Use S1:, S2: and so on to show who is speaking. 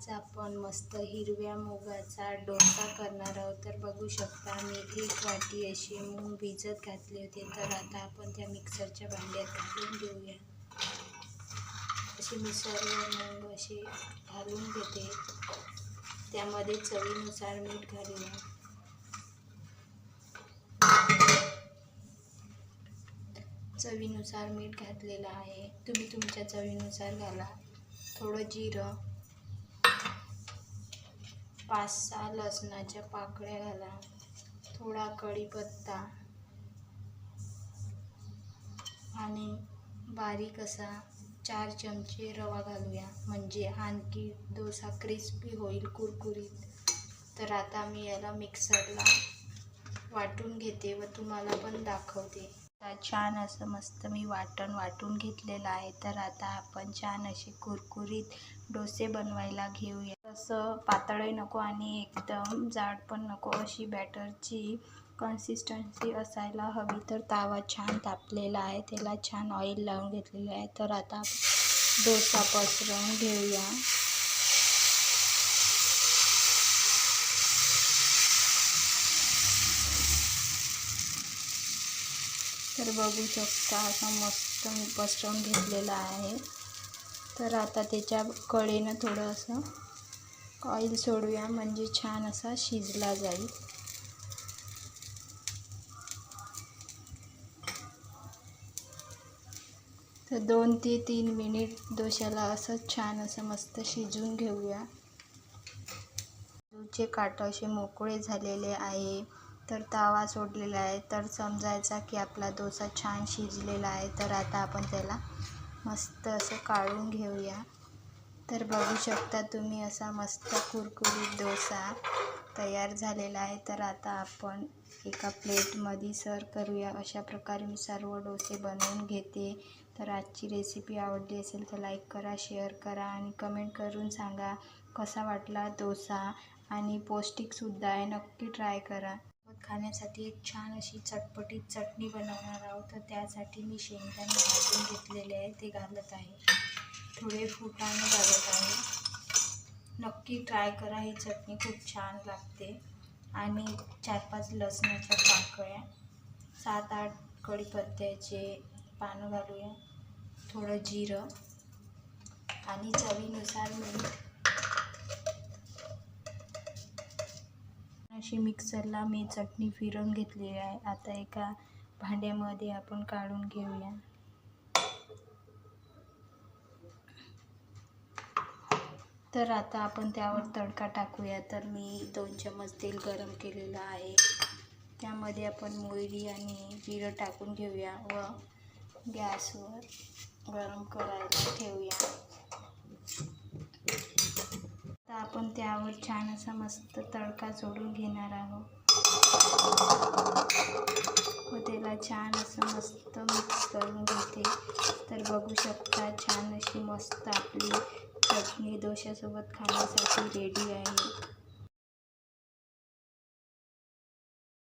S1: आज आपण मस्त हिरव्या मुगाचा डोसा करणार आहोत. तर बघू शकता मी एक वाटी अशी मूग भिजत घातले होते. तर आता आपण त्या मिक्सरच्या भांड्यात घालून घेऊया. अशी मी सर्व मूग असे घालून घेते. त्यामध्ये चवीनुसार मीठ घालूया. चवीनुसार मीठ घातलेलं आहे. तुम्ही तुमच्या चवीनुसार घाला. थोडं जिरं. पाच सहा लसणाच्या पाकळ्या घाला. थोडा कढीपत्ता आणि बारीक असा चार चमचे रवा घालूया. म्हणजे आणखी डोसा क्रिस्पी होईल कुरकुरीत. तर आता मी याला मिक्सरला वाटून घेते व तुम्हाला पण दाखवते. छान असं मस्त मी वाटण वाटून घेतलेलं आहे. तर आता आपण छान असे कुरकुरीत डोसे बनवायला घेऊया. तसं पातळही नको आणि एकदम जाड पण नको अशी बॅटरची कन्सिस्टन्सी असायला हवी. तर तावा छान तापलेला आहे. त्याला छान ऑइल लावून घेतलेलं आहे. तर आता डोसा पसरवून घेऊया. तर बघू शकता असं मस्त मी पसरवून घेतलेला आहे. तर आता त्याच्या कडेनं थोडं असं ऑइल सोडूया म्हणजे छान असा शिजला जाईल. तर दोन ते तीन मिनिट डोश्याला असं छान असं मस्त शिजून घेऊया. बाजूचे काट असे मोकळे झालेले आहे. तर तवा सोडलेला आहे. तर समजायचा की आपला डोसा छान शिजलेला आहे. तर आता आपण त्याला मस्त असं काढून घेऊया. तर बघू शकता तुम्ही असा मस्त कुरकुरीत डोसा तयार झालेला आहे. तर आता आपण एका प्लेटमध्ये सर्व करूया. अशा प्रकारे मी सर्व डोसे बनवून घेते. तर आजची रेसिपी आवडली असेल तर लाईक करा शेअर करा आणि कमेंट करून सांगा कसा वाटला डोसा आणि पौष्टिकसुद्धा आहे. नक्की ट्राय करा. खाण्यासाठी एक छान अशी चटपटीत चटणी बनवणार आहोत. तर त्यासाठी मी शेंगदाणे भाजून घेतलेले आहे ते घालत आहे. थोडे फुटाणे घालत आहे. नक्की ट्राय करा. ही चटणी खूप छान लागते. आणि चार पाच लसणाच्या पाकळ्या सात आठ कढीपत्त्याचे पानं घालूया. थोडं जिरं. आणि चवीनुसार मीठ अशी मिक्सरला मी चटणी फिरवून घेतलेली आहे. आता एका भांड्यामध्ये आपण काढून घेऊया. तर आता आपण त्यावर तडका टाकूया. तर मी दोन चमच तेल गरम केलेलं आहे. त्यामध्ये आपण मोहरी आणि जिरं टाकून घेऊया व गॅसवर गरम करायला ठेवूया. तर आपण त्यावर छान असा मस्त तडका सोडून घेणार आहोत. व त्याला छान असं मस्त मिक्स करून घेते. तर बघू शकता छान अशी मस्त आपली चटणी दोशासोबत खाण्यासाठी रेडी आहे.